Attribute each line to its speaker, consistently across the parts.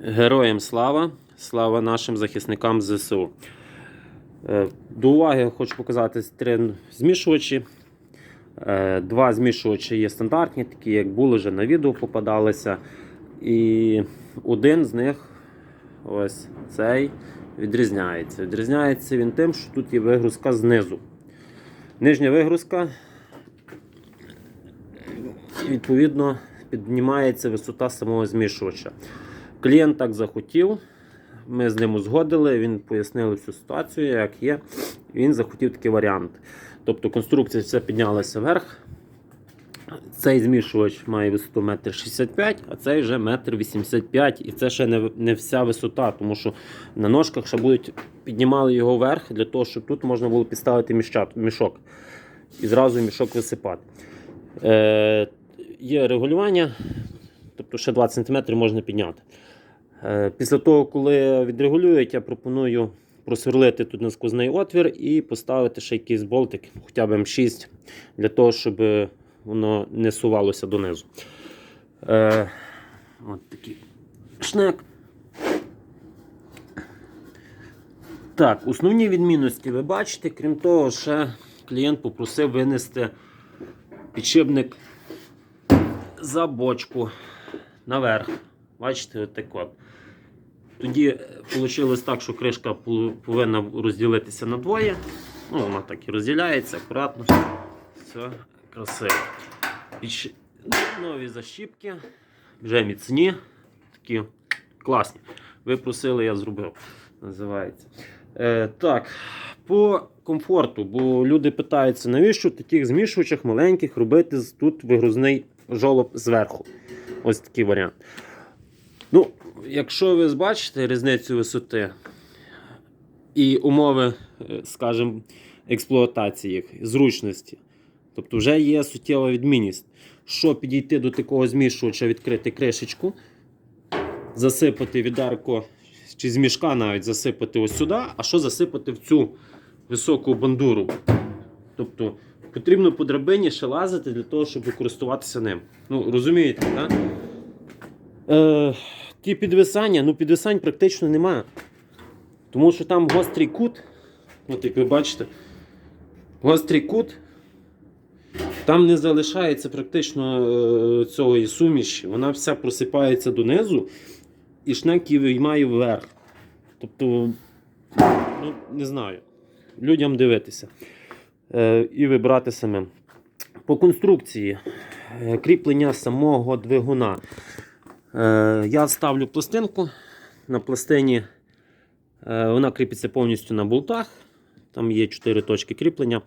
Speaker 1: Героям слава! Слава нашим захисникам ЗСУ. Е, До уваги хочу показати три змішувачі. Е, Два змішувачі є стандартні, такі як були вже на відео попадалися. І один з них, ось цей, відрізняється. Відрізняється він тим, що тут є вигрузка знизу. Нижня вигрузка, відповідно, піднімається висота самого змішувача. Клієнт так захотів, ми з ним узгодили, він пояснив всю ситуацію, як є. Він захотів такий варіант. Тобто конструкція вся піднялася вверх. Цей змішувач має висоту 1,65 м, а цей вже 1,85 м. І це ще не, не вся висота, тому що на ножках ще будуть піднімали його вверх для того, щоб тут можна було підставити мішок і зразу мішок висипати. Е, є регулювання, тобто ще 20 см можна підняти. Е, Після того, коли відрегулюють, я пропоную просверлити тут насквозний отвір і поставити ще якийсь болтик, хоча б М6, для того, щоб воно не сувалося донизу. Е, от такий шнек. Так, основні відмінності ви бачите, крім того, ще клієнт попросив винести підшипник за бочку наверх. Бачите, отак от. Тоді вийшло так, що кришка повинна розділитися на двоє. Ну, вона так і розділяється, акуратно. Все красиво. Підщ- Нові защіпки, вже міцні, такі класні. Ви просили, я зробив. Називається. Е, так, по комфорту, бо люди питаються, навіщо в таких змішувачах маленьких робити тут вигрузний жолоб зверху. Ось такий варіант. Ну, якщо ви бачите різницю висоти і умови, е, скажімо, експлуатації їх, зручності, тобто вже є суттєва відмінність. Що підійти до такого змішувача, відкрити кришечку, засипати відарко чи з мішка навіть засипати ось сюди, а що засипати в цю високу бандуру. Тобто потрібно по драбині ще лазити для того, щоб користуватися ним. Ну, розумієте, так? Е, ті підвисання, ну підвисань практично немає. Тому що там гострий кут, от як ви бачите, гострий кут, там не залишається практично е, цього суміші. Вона вся просипається донизу і шнек її виймає вверх. Тобто, ну, не знаю. Людям дивитися е, і вибрати самим. По конструкції е, кріплення самого двигуна. Е, я ставлю пластинку. На пластині е, вона кріпиться повністю на болтах. Там є 4 точки кріплення.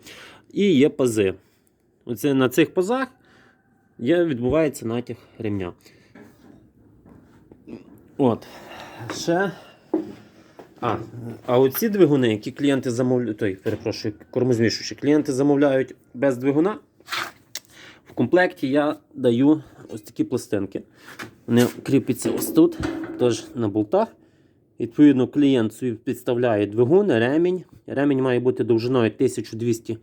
Speaker 1: І є пази. Оце на цих пазах є, відбувається натяг ремня. От. Ще. А, а оці двигуни, які клієнти замовляють, той, перепрошую, кормозмішуючі, клієнти замовляють без двигуна. Комплекті я даю ось такі пластинки. Вони кріпляться ось тут, теж на болтах. Відповідно, клієнт собі підставляє двигун, ремінь. Ремінь має бути довжиною 1200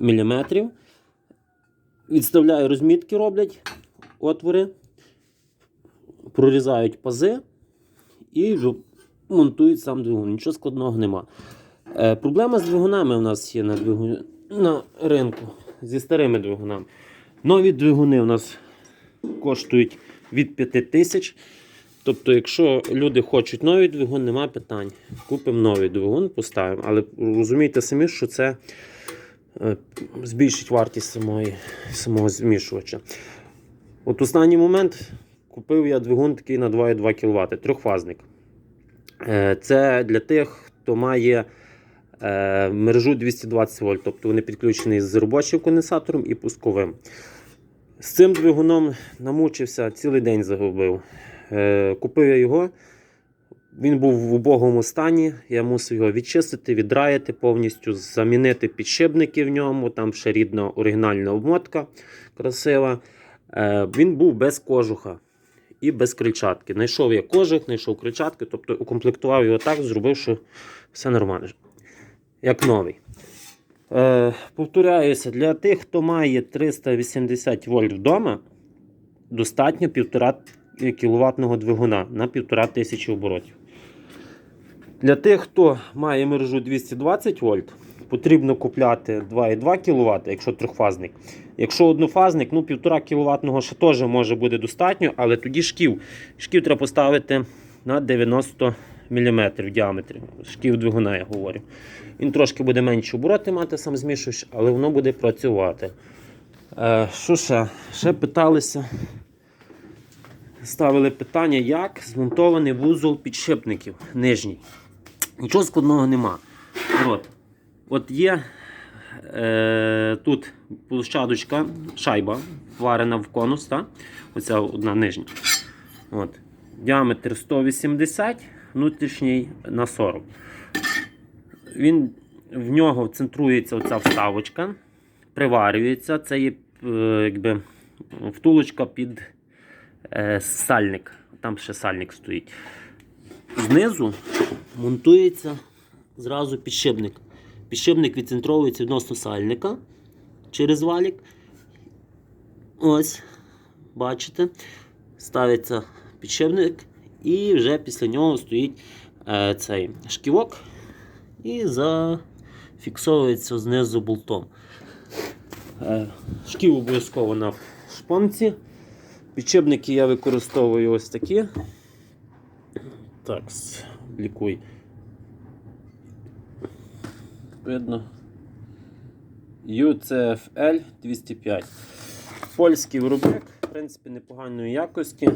Speaker 1: мм. Відставляє розмітки, роблять отвори, прорізають пази і монтують сам двигун. Нічого складного нема. Е, проблема з двигунами у нас є на, двигу... на ринку зі старими двигунами. Нові двигуни у нас коштують від 5 тисяч. Тобто, якщо люди хочуть новий двигун, нема питань. Купимо новий двигун, поставимо. Але розумійте самі, що це е, збільшить вартість самої, самого змішувача. От останній момент купив я двигун такий на 2,2 кВт, трьохфазник. Е, Це для тих, хто має мережу 220 вольт, тобто вони підключені з робочим конденсатором і пусковим. З цим двигуном намучився, цілий день загубив. Е, Купив я його. Він був в убогому стані. Я мусив його відчистити, віддраяти повністю, замінити підшипники в ньому. Там ще рідна оригінальна обмотка красива. Е, Він був без кожуха і без крильчатки. Знайшов я кожух, знайшов крильчатки, тобто укомплектував його так, зробив, що все нормально. Як новий. Е, повторяюся, для тих, хто має 380 вольт вдома, достатньо 1,5 кіловатного двигуна на 1500 оборотів. Для тих, хто має мережу 220 вольт, потрібно купляти 2,2 кВт, якщо трьохфазник. Якщо однофазник, ну 1,5 кВт ще теж може бути достатньо, але тоді шків. Шків треба поставити на 90 мм в діаметрі. Шків двигуна, я говорю. Він трошки буде менші обороти мати, сам змішуєш, але воно буде працювати. Е, що ще? Ще питалися. Ставили питання, як змонтований вузол підшипників нижній. Нічого складного нема. От, От є е, тут площадочка, шайба варена в конус, та? оця одна нижня. От. Діаметр 180, внутрішній на 40. Він, в нього центрується оця вставочка, приварюється. Це є е, якби, втулочка під е, сальник. Там ще сальник стоїть. Знизу монтується зразу підшипник. Підшипник відцентровується відносно сальника через валік. Ось, бачите, ставиться підшипник, і вже після нього стоїть е, цей шківок і зафіксовується знизу болтом. Е, шків обов'язково на шпонці. Підшипники я використовую ось такі. Так, лікуй. Видно. UCFL 205. Польський виробник, в принципі, непоганої якості,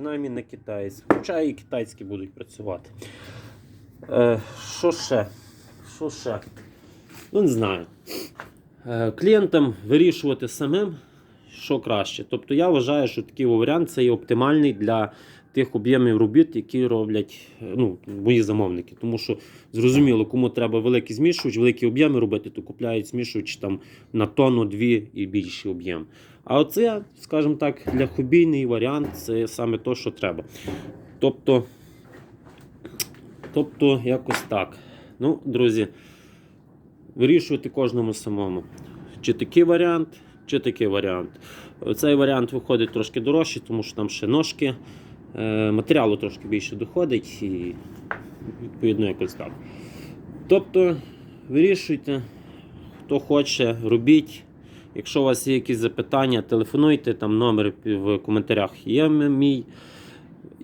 Speaker 1: принаймні не китайський. Хоча і китайські будуть працювати. Е, що ще? Що ще? Ну, не знаю. Е, клієнтам вирішувати самим, що краще. Тобто я вважаю, що такий варіант це є оптимальний для тих об'ємів робіт, які роблять ну, мої замовники. Тому що зрозуміло, кому треба великий змішувач, великі об'єми робити, то купляють змішувач там на тонну, дві і більший об'єм. А оце, скажімо так, для хобійний варіант це саме то, що треба. Тобто, тобто якось так. Ну, друзі, вирішуйте кожному самому. Чи такий варіант, чи такий варіант. Цей варіант виходить трошки дорожче, тому що там ще ножки. Е, матеріалу трошки більше доходить і відповідно якось так. Тобто вирішуйте, хто хоче, робіть. Якщо у вас є якісь запитання, телефонуйте, там номер в коментарях є мій.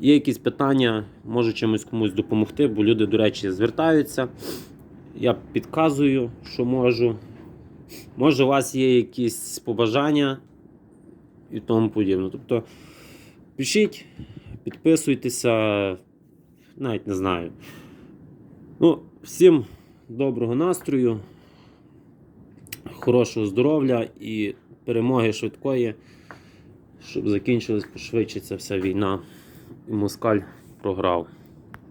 Speaker 1: Є якісь питання, можу чимось комусь допомогти, бо люди, до речі, звертаються. Я підказую, що можу. Може, у вас є якісь побажання і тому подібне. Тобто пишіть, підписуйтеся, навіть не знаю. Ну, всім доброго настрою, хорошого здоров'я і перемоги швидкої, щоб закінчилась пошвидше ця вся війна і москаль програв.